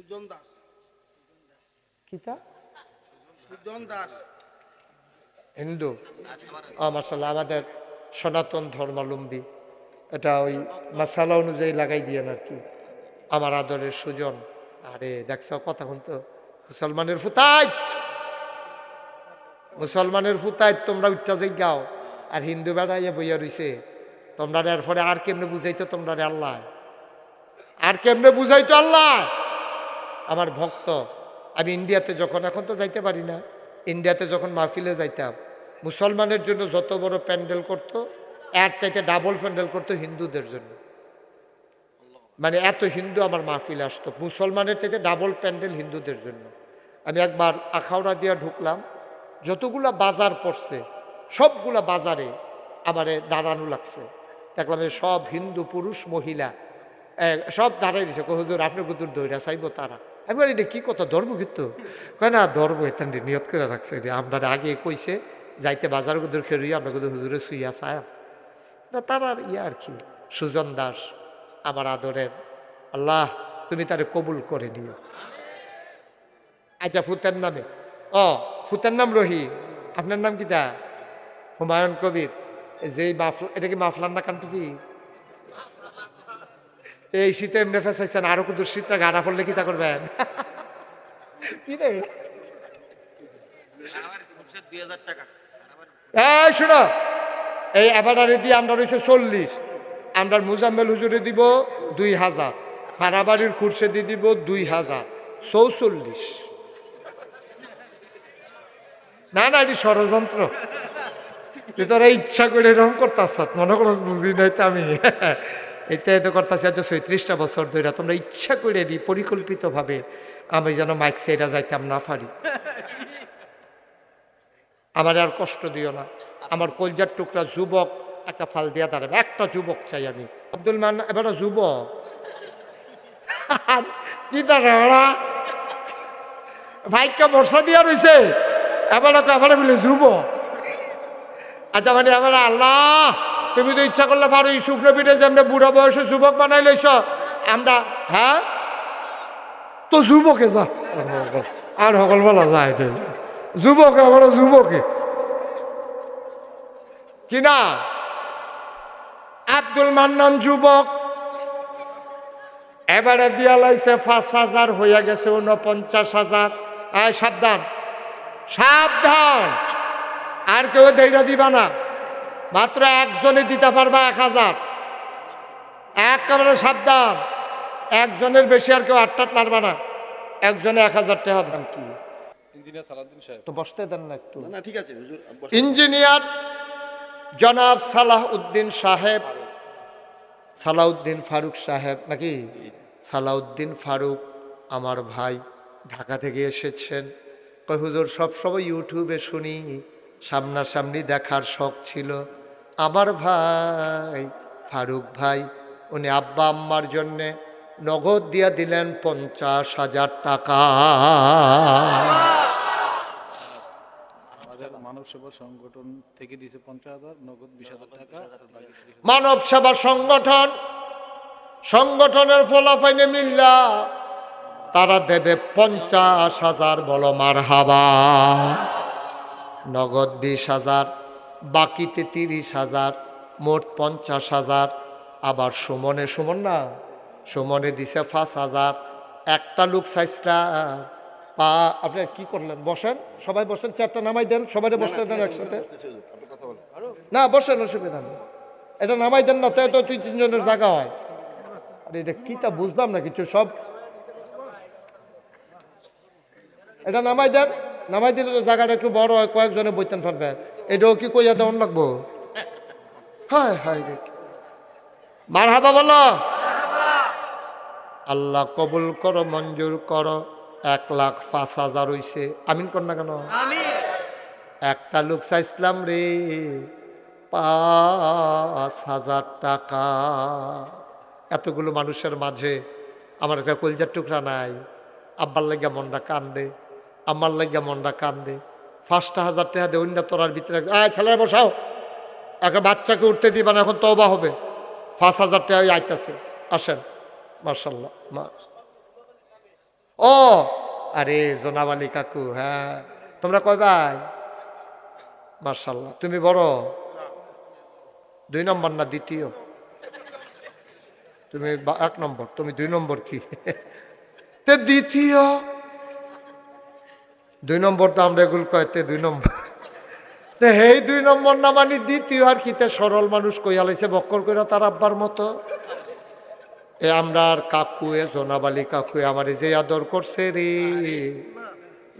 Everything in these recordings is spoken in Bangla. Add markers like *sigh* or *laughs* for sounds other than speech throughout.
সুজন দাস। কিতা সুজন দাস। হিন্দু। ও মাসাল্লাহ আমাদের সনাতন ধর্মাবলম্বী। এটা ওই মাসালা অনুযায়ী লাগাই দিয়ে আর কি। আমার আদরের সুজন। আরে দেখছ কথা তো? মুসলমানের ফুতাইত! মুসলমানের ফুতাইত তোমরা উঠটা যাই গাও। আর হিন্দু বেড়াইয়া বইয়া রইছে। তোমরা এর পরে আর কেমনে বুঝাইতো তোমরা আল্লাহ? আর কেমনে বুঝাইতো আল্লাহ? আমার ভক্ত। আমি ইন্ডিয়াতে যখন, এখন তো যাইতে পারি না, ইন্ডিয়াতে যখন মাহফিলে যাইতাম, মুসলমানের জন্য যত বড় প্যান্ডেল করতো, এর চাইতে ডাবল প্যান্ডেল করতো হিন্দুদের জন্য। মানে এত হিন্দু আমার মাহফিলে আসতো, মুসলমানের চাইতে ডাবল প্যান্ডেল হিন্দুদের জন্য। আমি একবার আখাউড়া দিয়া ঢুকলাম, যতগুলা বাজার পড়ছে, সবগুলা বাজারে আমারে দাঁড়ানো লাগছে। দেখলাম সব হিন্দু পুরুষ মহিলা সব দাঁড়াই দিছে হুজুর, আপনি কুতুর দইরা চাইব তারা। একবার এটা কি কথা? ধর্ম কিন্তু কয় না, ধর্ম এখান নিয়ত করে রাখছে। রে আমরা আগে কইছে, যাইতে বাজার কুদুর খেয়ে কুদুর হুজুরে শুইয়া চায় না, তার আর ইয়ে আর কি? সুজন দাস, আমার আদরের। আল্লাহ, তুমি তারে কবুল করে নিও। আচ্ছা ফুতের নামে। ও ফুতের নাম রহিম। আপনার নাম কি তা? হুমায়ুন কবির। যেই মাফলা, এটা কি মাফলার না কান্টুপি? এই শীতে এমনি ফেসাইছেন, আরও কিন্তু শীতটা গাড়া পড়লে কি তা করবেন? এই শোনো, এই এবারে দিয়ে আমরা রয়েছে চল্লিশ। আমরা মুজাম্মেল হুজুরে দিব দুই হাজার। ফারাবাড়ির খুরশেদি দিব দুই হাজার। চৌচল্লিশ। না না, এটি ষড়যন্ত্র। তোরা ইচ্ছা করে এরকম করতেছ, মনে করো বুঝি নাই তো আমি। এটা তো করতেছি, আজ ছয়ত্রিশটা বছর ধরে তোমরা ইচ্ছা করে এটি পরিকল্পিতভাবে আমি যেন মাইক সেরা যাইতাম না পারি। আমার আর কষ্ট দিও না। আমার কলজার টুকরা যুবক একটা ফাল দিয়া দাঁড়াবে। একটা যুবক চাই আমি। আব্দুল মান, এবার যুবক। কি দাঁড়া ভাইকে বর্ষা দিয়া রয়েছে এবার এবারে বলে যুবক। আচ্ছা মানে এবার আল্লাহ! তুমি তো ইচ্ছা করলে পারো ইউসুফ নবীরে যেমন বুড়ো বয়সে যুবক বানাই লইছ, আমরা হ্যাঁ? তো যুবকে যা। আর সকল বলা যায়। যুবকে আবার যুবকে। কিনা আব্দুল মান্নান যুবক। এবারে দিয়া লাইছে পাঁচ হাজার, হইয়া গেছে উনপঞ্চাশ হাজার। সাবধান। সাবধান। আর কেউ দেইরা দিবা না। মাত্র একজনে দিতে পারবা এক হাজার। এক একেবারে সাবধান। একজনের বেশি আর কেউ আটটাত নাড়বা না। একজনে এক হাজার টাকা দাম কি? ইঞ্জিনিয়ার সালাউদ্দিন তো বসতে দেন না একটু। না না ঠিক আছে ইঞ্জিনিয়ার জনাব সালাহ উদ্দিন সাহেব। সালাউদ্দিন ফারুক সাহেব নাকি? সালাউদ্দিন ফারুক আমার ভাই ঢাকা থেকে এসেছেন। কই হুজুর সবসময় ইউটিউবে শুনি সামনাসামনি দেখার শখ ছিল। আমার ভাই ফারুক ভাই উনি আব্বা আম্মার জন্যে নগদ দিয়া দিলেন পঞ্চাশ হাজার টাকা মানব সেবা সংগঠন থেকে দিয়েছে পঞ্চাশ হাজার নগদ বিশ হাজার টাকা। মানব সেবা সংগঠন সংগঠনের ফলাফাইনে মিল্লা তারা দেবে পঞ্চাশ হাজার বলো মার হাবা নগদ বিশ হাজার বাকিতে তিরিশ হাজার মোট পঞ্চাশ হাজার। আবার সুমনে সুমন না সুমনে দিছে পাঁচ হাজার। একটা লোক চাইছলা পা আপনার কি করলেন? বসেন সবাই বসেন চারটা নামাই দেন সবাই বসতে দেন একসাথে। আপনি। না বসেন অসুবিধা নেই। এটা নামাই দেন না তো তো দুই তিনজনের জায়গা হয়। আরে এটা কি তা বুঝলাম না কিছু সব। এটা নামাই দেন নামাই দিলে তো জায়গাটা একটু বড় হয় কয়েকজনে বইতেন পারবে এটাও কি কইয়া দেওয়ান লাগবো? হায় হায় রে। মার হাবা বলো। আল্লাহ কবুল করো মঞ্জুর করো। এক লাখ পাঁচ হাজার হইছে। আমিন কর না কেন? একটা লোক চাইছিলাম রে পাঁচ হাজার টাকা। এতগুলো মানুষের মাঝে আমার একটা কলজার টুকরা নাই। আব্বার লাগিয়া মনটা কান্দে আমার লাগিয়া মনটা কান্দে। পাঁচটা হাজার টাকা দে অন্য তোরার ভিতরে আয় ছেলেরা, বসাও। একটা বাচ্চাকে উঠতে দিবা না, এখন তবা হবে। পাঁচ হাজার ওই আইতাছে। আসেন। মার্শাল্লাহ ও, আরে জোনাবালি কাকু হ্যাঁ। তোমরা কয় ভাই? মার্শাল্লাহ তুমি বড়? দুই নম্বর না দ্বিতীয়? তুমি এক নম্বর, তুমি দুই নম্বর কি? *laughs* দ্বিতীয়? দুই নম্বর তো আমরা এগুলো কয়তে? দুই নম্বর। হেই দুই নম্বর না মানে দ্বিতীয় আর কিতে সরল মানুষ কইয়ালাইছে বক্কর কইরা তার আব্বার মতো। এ আমরার কাকুয়ে জনাবালি কাকুয়ে আমার যে আদর করছে রে।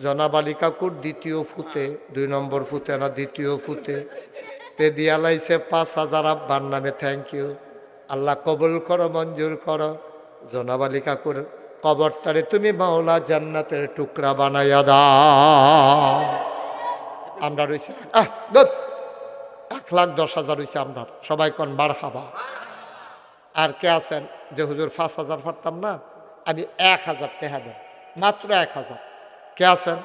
জনাবালি কাকুর দ্বিতীয় ফুতে, দুই নম্বর ফুতে না দ্বিতীয় ফুতে। তে দিয়ালাইছে পাঁচ হাজার আব্বার নামে থ্যাংক ইউ আল্লাহ কবুল করো, মঞ্জুর করো। জনাবালি কাকুর কবরটারে তুমি মাওলা জান্নাতের টুকরা বানাইয়া দাও। আমরা রয়েছে। এক লাখ দশ হাজার হয়েছে আমরা। সবাই কন বার হাবা আর কে আছেন? যে হুজুর পাঁচ হাজার পারতাম না, আমি এক হাজার টেহা দেন মাত্র এক হাজার। কে আছেন?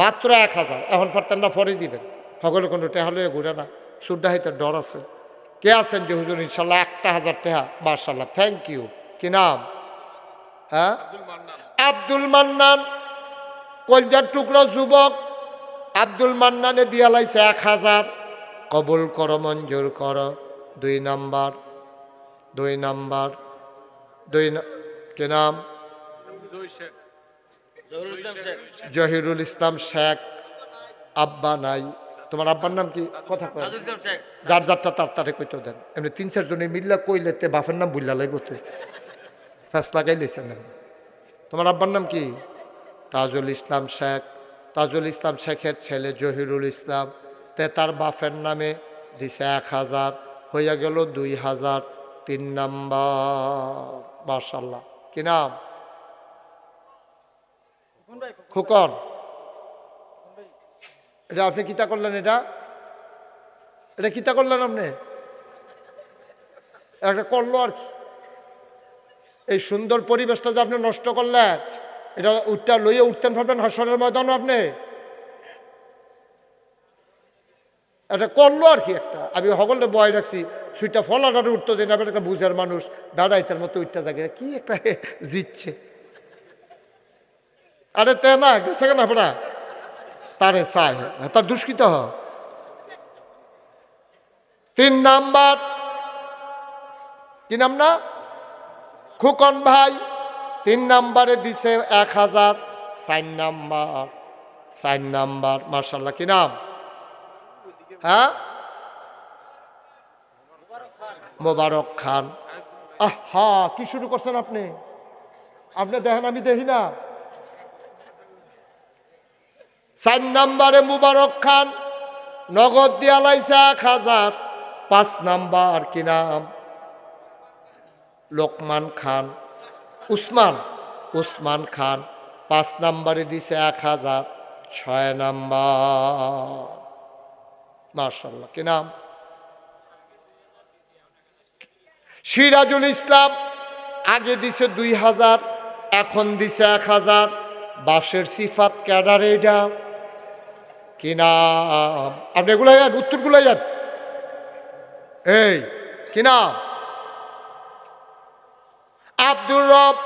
মাত্র এক হাজার। এখন পারতেন না পরে দিবেন। সকলে কোনো টেহা লয়ে ঘুরে না। সুড্ডা হইতে ডর আছে। কে আছেন যে হুজুর, ইনশাল্লাহ একটা হাজার টেহা মার্শাল্লাহ থ্যাংক ইউ কি নাম? হ্যাঁ? আব্দুল মান্নান। কলজার টুকরো যুবক আব্দুল মান্নানে দিয়া লাইছে এক হাজার। কবুল করো মঞ্জুর করো দুই নাম্বার দুই নাম্বার দুই কি নাম? জহিরুল ইসলাম শেখ। আব্বা নাই। তোমার আব্বার নাম কি? কথা কয়। যার যারটা তার তারে কইতে দেন। এমনি তিন চারজনে মিল্লা কইলে তে বাপের নাম বুল্লা লাগবো ফ্যাস লাগাই লেছেন। তোমার আব্বার নাম কি? তাজুল ইসলাম শেখ। তাজুল ইসলাম শেখের ছেলে জহিরুল ইসলাম। তে তার বাপের নামে দিছে এক হাজার, হইয়া গেল দুই হাজার তিন নাম্বার। মার্শাল্লাহ কি নাম? খোকন। এটা আপনি কিতা করলেন এটা? এটা কিতা করলেন আপনি? একটা করল আর কি। এই সুন্দর পরিবেশটা যে আপনি নষ্ট করলেন, এটা উঠটা লইয়ে উঠতেন পারবেন হাসনের ময়দানও আপনি? এটা করল আর কি একটা। আমি সকলে বয় রাখছি, সুইটা ফলাটারে উঠতে দিন আবার একটা বুঝার মানুষ দাঁড়াইতার মতো উঠতে থাকে। কি একটা জিতছে। আরে তে না, গেছে কেন আপনারা তারে চায় তার দুষ্কৃত হ। তিন নাম্বার, কি নাম না? খুকন ভাই, তিন নাম্বারে দিছে এক হাজার, চার নাম্বার চার নাম্বার মার্শাল্লাহ কি নাম? হ্যাঁ? মোবারক খান। আহা, কি শুরু করছেন আপনি? আপনি দেখেন, আমি দেখি না। চার নাম্বারে মুবারক খান, নগদ দিয়া লাইছে এক হাজার, পাঁচ নাম্বার, কি নাম? লোকমান খান। উসমান উসমান খান পাঁচ নাম্বারে দিছে এক হাজার ছয় নাম্বার। মার্শাল্লাহ কি নাম? সিরাজুল ইসলাম, আগে দিছে দুই হাজার, এখন দিছে এক হাজার। বাসের সিফাত ক্যাডার এটা কি নাম? আপনি এগুলো যান উত্তরগুলো যান। এই, কি নাম? আব্দুর রব,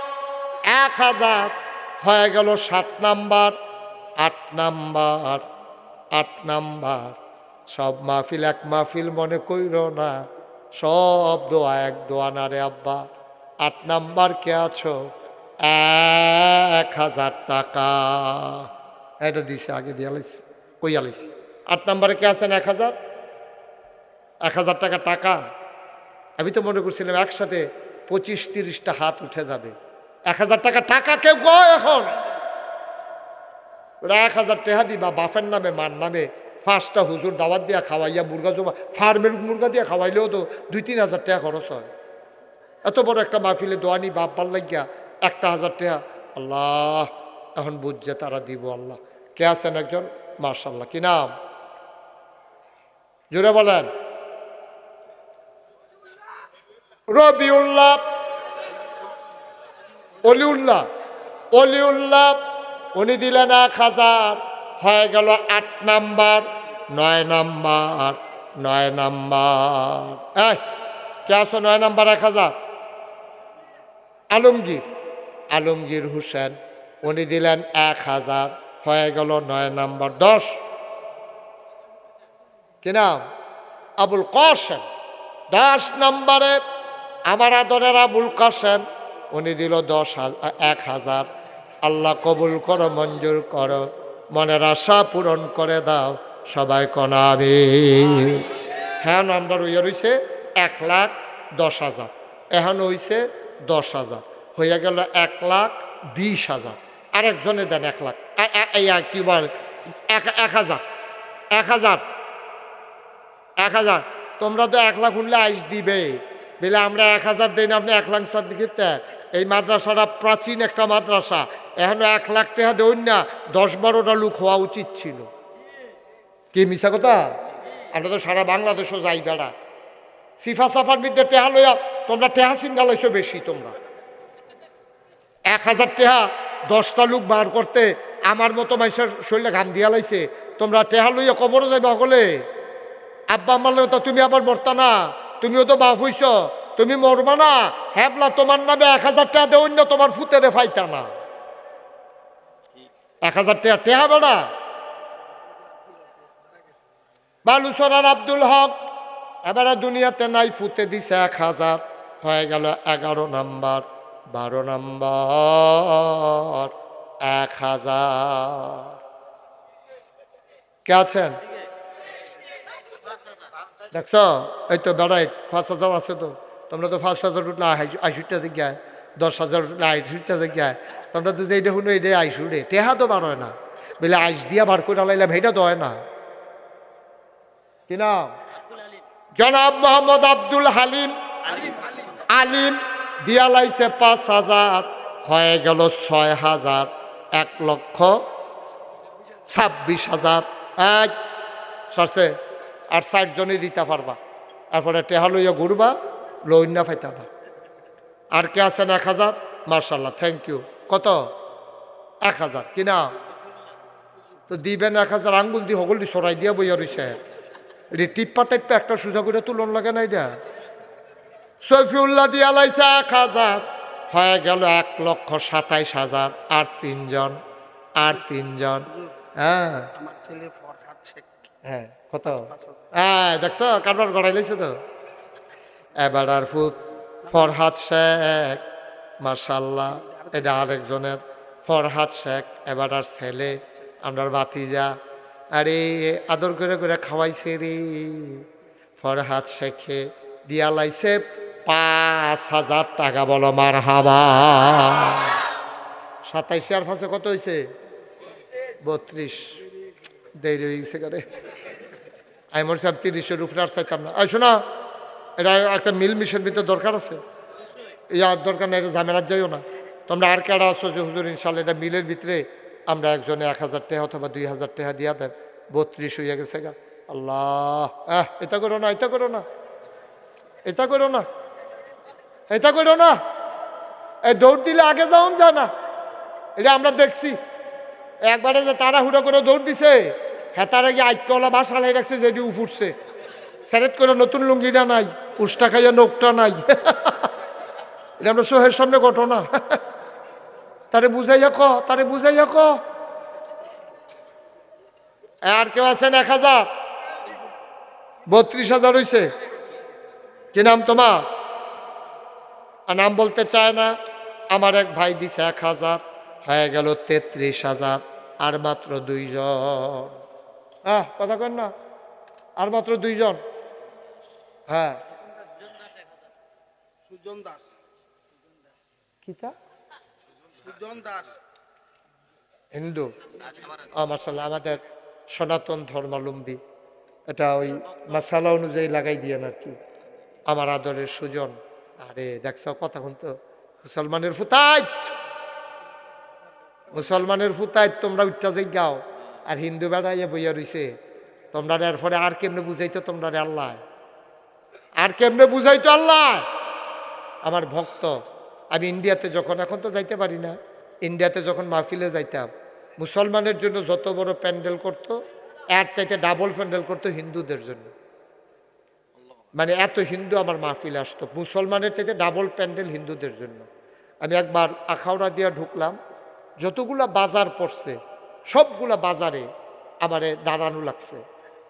এক হাজার। হয়ে গেল সাত নাম্বার, আট নাম্বার আট নাম্বার। সব মাহফিল এক মাহফিল মনে কইর না, সব দোয়া এক দোয়া না রে আব্বা। আট নাম্বার কে আছো? এক হাজার টাকা। এটা দিছে, আগে দিয়ে আলিস কই আলিস আট নাম্বারে কে আছেন এক হাজার? এক হাজার টাকা টাকা। আমি তো মনে করছিলাম একসাথে পঁচিশ তিরিশটা হাত উঠে যাবে। এক হাজার টাকা টাকা কেউ গো এখন? ওরা এক হাজার টেহা দিবা বাফের নামে, মার নামে, পাঁচটা হুজুর দাওয়াত দিয়া খাওয়াইয়া মুরগা জমা ফার্মের মুরগা দিয়া খাওয়াইলেও তো দুই তিন হাজার টাকা খরচ হয়। এত বড় একটা মাহফিলে দোয়ানি বাপ ভালো লাগিয়া একটা হাজার টাকা আল্লাহ, এখন বুঝছে তারা দিব আল্লাহ। কে আছেন একজন? মার্শাল্লাহ কি নাম? জোরে বলেন। রবিউল্লাহ, অলিউল্লাহ অলিউল্লাহ, উনি দিলেন এক হাজার, হয়ে গেল আট নাম্বার, নয় নাম্বার নয় নাম্বার। এই, কে আছো নয় নাম্বার এক হাজার? আলমগীর আলমগীর হোসেন, উনি দিলেন এক হাজার, হয়ে গেল নয় নাম্বার দশ। কি নাম? আবুল কাসেম দশ নম্বরে আমার আদরের আবুল কাসেম উনি দিল দশ এক হাজার। আল্লাহ কবুল করো, মঞ্জুর করো, মনের আশা পূরণ করে দাও, সবাই কনাবে হ্যাঁ নাম্বার হইয়া রইছে এক লাখ দশ হাজার। এখন হইছে দশ হাজার। হইয়া গেল এক লাখ বিশ হাজার। আরেকজনে দেন এক লাখ। কি বল? এক এক হাজার। এক হাজার। এক হাজার। তোমরা তো এক লাখ উঠলে আইস দিবে। বলে আমরা এক হাজার দিন আপনি এক লাখ সার দিকে এই মাদ্রাসাটা প্রাচীন একটা মাদ্রাসা। এখনও এক লাখ টাকা দেউন না, দশ বারোটা লোক হওয়া উচিত ছিল। কি মিশা কথা? আমরা তো সারা বাংলাদেশও যাই বেড়া। সিফা সাফার বিদ্যে টেহা লইয়া তোমরা টেহা সিঙ্গা লইছো বেশি তোমরা। এক হাজার টেহা দশটা লোক বার করতে আমার মতো মানুষের শরীরে ঘাম দিয়া লাইছে। তোমরা টেহা লইয়া কবরও যাইবা সকলে আব্বা আমার তো তুমি আবার মরতা না। তুমিও তো বাপ হইছ। তুমি মরবা না। হ্যাবলা তোমার নামে এক হাজার টাকা দেও না তোমার ফুতেরে ফাইতা না। এক হাজার টাকা টেহা বেড়া বালুসরার আব্দুল হক, এবারে দুনিয়াতে নাই, ফুতে দিছে এক হাজার। হয়ে গেল এগারো নাম্বার, বারো নাম্বার, এক হাজার। কে আছেন? দেখছ? এই তো বেড়াই, পাঁচ হাজার আছে তো। তোমরা তো পাঁচ হাজার উঠলে আশিটা জায়গায়, দশ হাজার উঠলে আশিটা জায়গায়। তোমরা তো যেটা শুনো এটাই আইসু রে। টেহা তো বার হয় না। বলে আইস দিয়া বার করে লাইলাম এটা তো হয় না। কি জনাব মোহাম্মদ আব্দুল হালিম। আলিম, দিয়া লাইছে পাঁচ হাজার, হয়ে গেল ছয় হাজার, এক লক্ষ ছাব্বিশ হাজার। এক সরছে আর জনই দিতে পারবা। তারপরে টেহা লইয়া ঘুরবা লইনা ফাইতাবা। আর কে আছেন এক হাজার? মার্শাল্লাহ থ্যাংক ইউ কত? এক হাজার। কিনা তো দিবেন এক হাজার, আঙ্গুল দি হগল দি সরাই দিয়া বইয়া রইছে। এটি টিপ্পা টাইপ্পা একটা সোজা করে তুলন লাগে না এটা। সৈফিউল্লাহ দিয়া লাইছে এক হাজার। হয়ে গেল এক লক্ষ সাতাইশ হাজার। আর তিনজন আর তিনজন। হ্যাঁ আমার ছেলে ফরহাদ শেখ হ্যাঁ কত? হ্যাঁ দেখছ কারবার গড়াই লাইছে তো। এবার আর ফুট ফরহাদ শেখ মার্শাল্লাহ এটা আরেকজনের ফরহাদ শেখ এবার আর ছেলে আমার বাতিজা আরে আদর করে করে খাওয়াইছে রে। ফরহাদ শেখে দিয়া লাইছে পাঁচ হাজার টাকা বলো মার হাবা সাতাইশে আর ফাঁসে কত হয়েছে বত্রিশ। দেরি হয়ে গেছে করে আমি মনে হচ্ছে তিরিশের উপরে আর চাইতাম না। আর শোনা, এটা একটা মিল মিশের ভিতরে দরকার আছে? ইয়ার দরকার নেই, এটা ঝামেলার যাইও না। তোমরা আর কেডা আছো যে হুজুর ইনশাল্লাহ এটা মিলের ভিতরে আমরা একজনে এক হাজার টাকা অথবা দুই হাজার টাকা দিয়া দেব বত্রিশ হইয়া গেছে গা। আল্লাহ, আহ, এটা করো না, এটা করো না। এটা করো না। এটা করো না। এই দৌড় দিলে আগে যাওন যায় না। এটা আমরা দেখছি। একবারে যে তাড়াহুড়ো করে দৌড় দিছে হেতারে গিয়ে আইকলা বাসা লাই রাখছে যেটি উফুটছে স্যারেট করে নতুন লুঙ্গিটা নাই, উষ্টা খাইয়া নোকটা নাই। এটা আমরা সোহের সামনে ঘটনা। তারে বুঝাইয়া ক, তারে বুঝাইয়া ক। আর কেউ আছেন এক হাজার? বত্রিশ হাজার হইছে। কি নাম তোমার? আর নাম বলতে চায় না। আমার এক ভাই দিছে এক হাজার, হয়ে গেল তেত্রিশ হাজার। আর মাত্র দুইজন। হ্যাঁ কথা কন না। আর মাত্র দুইজন? হ্যাঁ। সুজন দাস। কিতা সুজন দাস। হিন্দু। মাসাল্লাহ আমাদের সনাতন ধর্মাবলম্বী। এটা ওই মাসালা অনুযায়ী লাগাই দিয়ে আর কি। আমার আদরের সুজন। আরে দেখছ কথা তো মুসলমানের ফুতাইত! মুসলমানের ফুতাইত তোমরা উঠটা যে গাও আর হিন্দু বেড়াইয়া বইয়া রইছে তোমরা এরপরে আর কেমনে বুঝাইতো তোমরা আল্লাহ? আর কেমনে বুঝাইতো আল্লাহ? আমার ভক্ত, আমি ইন্ডিয়াতে যখন, এখন তো যাইতে পারি না, ইন্ডিয়াতে যখন মাহফিলে যাইতাম, মুসলমানের জন্য যত বড় প্যান্ডেল করতো, এর চাইতে ডাবল প্যান্ডেল করত হিন্দুদের জন্য। মানে এত হিন্দু আমার মাহফিলে আসতো, মুসলমানের চাইতে ডাবল প্যান্ডেল হিন্দুদের জন্য। আমি একবার আখাউড়া দিয়া ঢুকলাম যতগুলা বাজার পড়ছে সবগুলা বাজারে আমারে দাঁড়ানো লাগছে।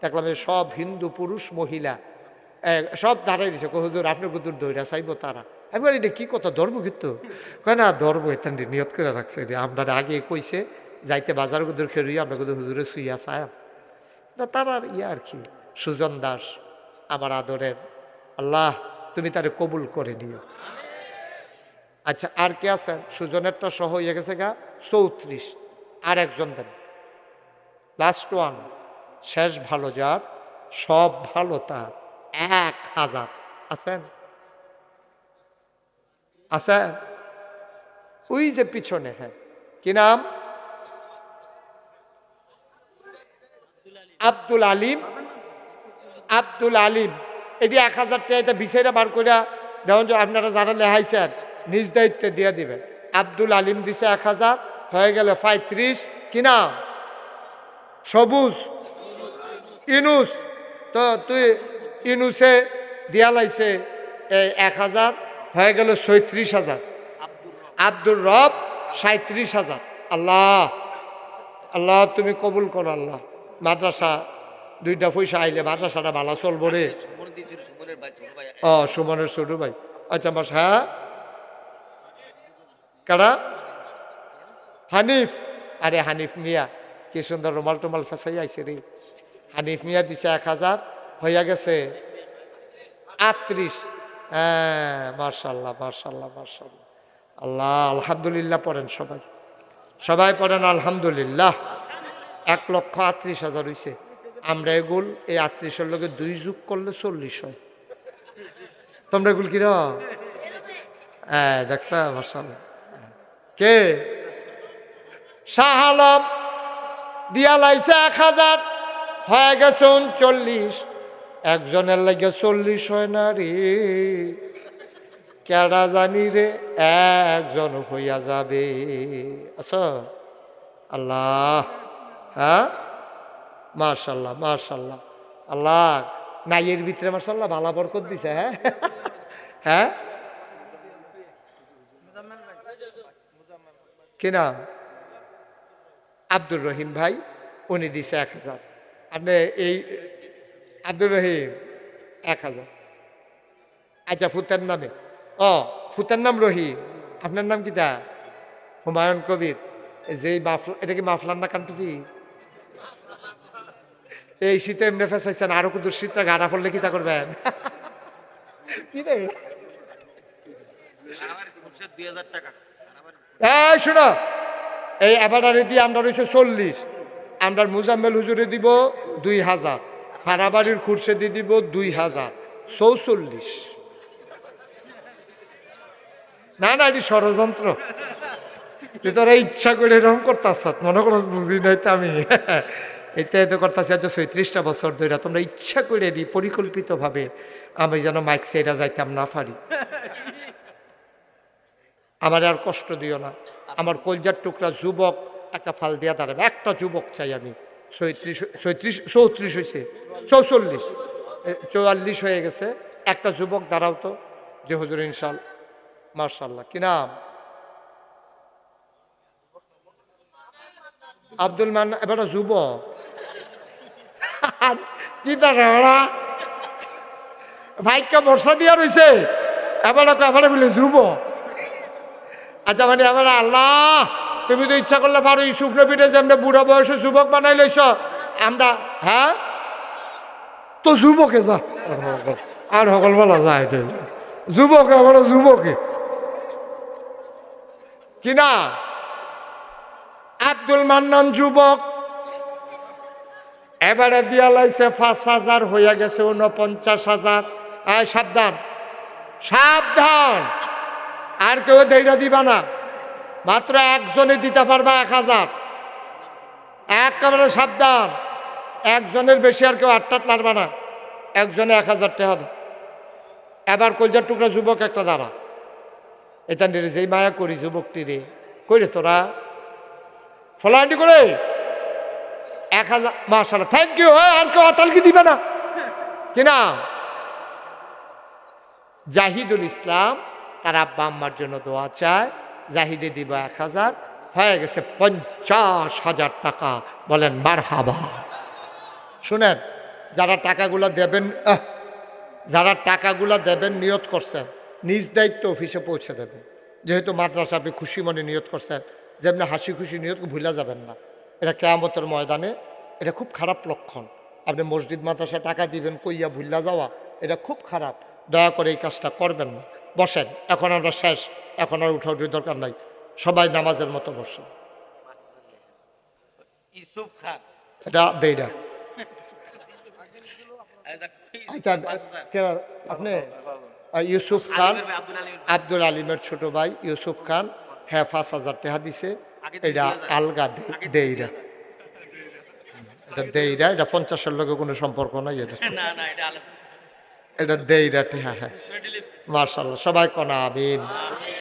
দেখলাম সব হিন্দু পুরুষ মহিলা সব দাঁড়াই কই, হুজুর আপনি কুতুর দইরা চাইব তারা? একবার এটা কি কথা ধর্ম কিন্তু কয় না ধর্ম এখান নিয়ত করে রাখছে। আপনার আগে কইছে যাইতে বাজার কুতুর খেরুই আমরা কুতুর হুজুরে শুইয়া চায় না তার ইয়ে আর কি সুজন দাস আমার আদরের। আল্লাহ তুমি তারে কবুল করে নিও। আচ্ছা আর কে আছেন সুজনেরটা সহ হয়ে গেছে গা। চৌত্রিশ আর একজন দেন। লাস্ট ওয়ান শেষ ভালো যার, সব ভালো তার, এক হাজার। আছেন আছেন ওই যে পিছনে হ্যাঁ। কি নাম? আব্দুল আলিম। আব্দুল আলিম। এটি এক হাজার টাকা বিছাইরা বার করে যেমন যে আপনারা যারা লেহাইছেন, নিজ দায়িত্বে দিয়ে দিবেন। আব্দুল আলিম দিছে এক হাজার হয়ে গেল পঁয়ত্রিশ কি নাম? সবুজ। ইনুস। তো তুই ইনুসে দিয়া লাইছে এই এক হাজার, হয়ে গেল ছয়ত্রিশ হাজার। আব্দুর রব সাঁত্রিশ হাজার। আল্লাহ। আল্লাহ, তুমি কবুল করো আল্লাহ। মাদ্রাসা দুইটা পয়সা আইলে মাদ্রাসাটা ভালো চলবো রে। ও, সুমনের ছোট ভাই। আচ্ছা মাস হ্যাঁ? কারা? হানিফ। আরে হানিফ মিয়া, কি সুন্দর রুমাল টুমাল ফেসাই আইছে রে। হানিফ মিয়া দিছে এক হাজার, হইয়া গেছে আটত্রিশ। হ্যাঁ মার্শাল্লাহ মার্শাল্লাহ মার্শাল্লাহ আল্লাহ, আলহামদুলিল্লাহ পড়েন সবাই। সবাই পড়েন আলহামদুলিল্লাহ। এক লক্ষ আটত্রিশ হাজার হইছে। আমরা এগুল, এই আটত্রিশের লোকে দুই যুগ করলে চল্লিশ হয়। তোমরা এগুল কিরা? হ্যাঁ দেখছা মার্শাল্লাহ কে? শাহ আলম দিয়া লাইছে এক হাজার, হয়ে গেছে উনচল্লিশ। একজনের লাগে চল্লিশ হয় না রে। কেডা জানি রে, একজন হইয়া যাবে। আচ্ছা আল্লাহ হ্যাঁ? মার্শাল্লাহ মার্শাল্লাহ আল্লাহ, নাইয়ের ভিতরে মার্শাল্লাহ ভালা বরকত দিছে হ্যাঁ? হ্যাঁ? কিনা আব্দুর রহিম ভাই উনি দিছে এক হাজার। আপনি এই আব্দুর রহিম এক হাজার। আচ্ছা ফুতের নামে। ও ফুতের নাম রহিম। আপনার নাম কি তা? হুমায়ুন কবির। যে মাফলা এটা কি মাফলার না কান্টুপি? এই শীতে এমনি ফেসাইছেন আরও কিন্তু শীতটা গাড়া পড়লে কি তা করবেন? শোনো এই এবারে দিয়ে আমরা রয়েছে চল্লিশ। আমরা মুজাম্মেল হুজুরে দিব দুই হাজার। ফারাবাড়ির খুরসে দিয়ে দিব দুই হাজার। চৌচল্লিশ। না না, এটি ষড়যন্ত্র। তোরা ইচ্ছা করে এরকম করতেছ, মনে করো বুঝি নাই তো আমি। এটা এত করতেছি আজ ছয়ত্রিশটা বছর ধরে তোমরা ইচ্ছা করে এটি পরিকল্পিতভাবে আমি যেন মাইক সেরা যাইতাম না পারি। আমার আর কষ্ট দিও না। আমার কলজার টুকরা যুবক একটা ফাল দিয়া দাঁড়াবে। একটা যুবক চাই আমি। ছয়ত্রিশ ছয়ত্রিশ, চৌত্রিশ হয়েছে চৌচল্লিশ। চৌয়াল্লিশ হয়ে গেছে। একটা যুবক, দাঁড়াও তো। যে হজুর ইনশাল মার্শাল্লাহ কি নাম? আব্দুল মান এবার যুবক। *laughs* কি দাঁড়া ভাইকে বর্ষা দিয়া রয়েছে এবার এবারে বলে, যুবক। আচ্ছা মানে আমার আল্লাহ, তুমি তো ইচ্ছা করলে পারো ইউসুফ নবীরে আমরা বুড়া বয়সে যুবক বানাই লইছ, আমরা হ্যাঁ? তো যুবকে যা। আর সকল বলা যায় যুবকে, আমার যুবকে। কিনা আব্দুল মান্নান যুবক। এবারে দিয়া লাইছে পাঁচ হাজার, হইয়া গেছে উনপঞ্চাশ হাজার। সাবধান। সাবধান। আর কেউ দেইরা দিবা না। মাত্র একজনে দিতে পারবা এক হাজার। একেবারে সাবধান। একজনের বেশি আর কেউ আটটা লারবা না। একজনে এক হাজার টাকা। এবার কলজার টুকরা যুবক একটা দাঁড়া। এটা নিরে যেই মায়া করি যুবকটি রে কইরে তোরা ফলাহান্ডি করে এক হাজার মাসাল থ্যাংক ইউ হ্যাঁ আর কেউ আতালকি দিবে না। কিনা জাহিদুল ইসলাম। তার আব্বা আম্মার জন্য দোয়া চায়, জাহিদে দিব এক হাজার, হয়ে গেছে পঞ্চাশ হাজার টাকা। বলেন বার হাবা শুনেন, যারা টাকাগুলো দেবেন যারা টাকাগুলো দেবেন, নিয়ত করছেন, নিজ দায়িত্ব অফিসে পৌঁছে দেবেন। যেহেতু মাদ্রাসা, আপনি খুশি মনে নিয়ত করছেন, যেমনি হাসি খুশি নিয়ত ভুলে যাবেন না। এটা কেয়ামতের ময়দানে, এটা খুব খারাপ লক্ষণ। আপনি মসজিদ মাদ্রাসা টাকা দিবেন, কইয়া ভুল্লা যাওয়া, এটা খুব খারাপ। দয়া করে এই কাজটা করবেন না। বসেন এখন আমরা শেষ এখন আর উঠা উঠির দরকার নাই। সবাই নামাজের মতো বসেন। ইউসুফ খান। এটা দেই না। আচ্ছা আপনি ইউসুফ খান আব্দুল আলিমের ছোট ভাই ইউসুফ খান হ্যাঁ পাঁচ হাজার টাকা দিছে। এটা আলগা দেইরা দুই এটা দেইরা এটা পঞ্চাশের লগে কোনো সম্পর্ক নাই এটা। এটা আলাদা এটা দেইরা হ্যাঁ হ্যাঁ সেটা delete মার্শাল্লাহ সবাই কনা আমিন।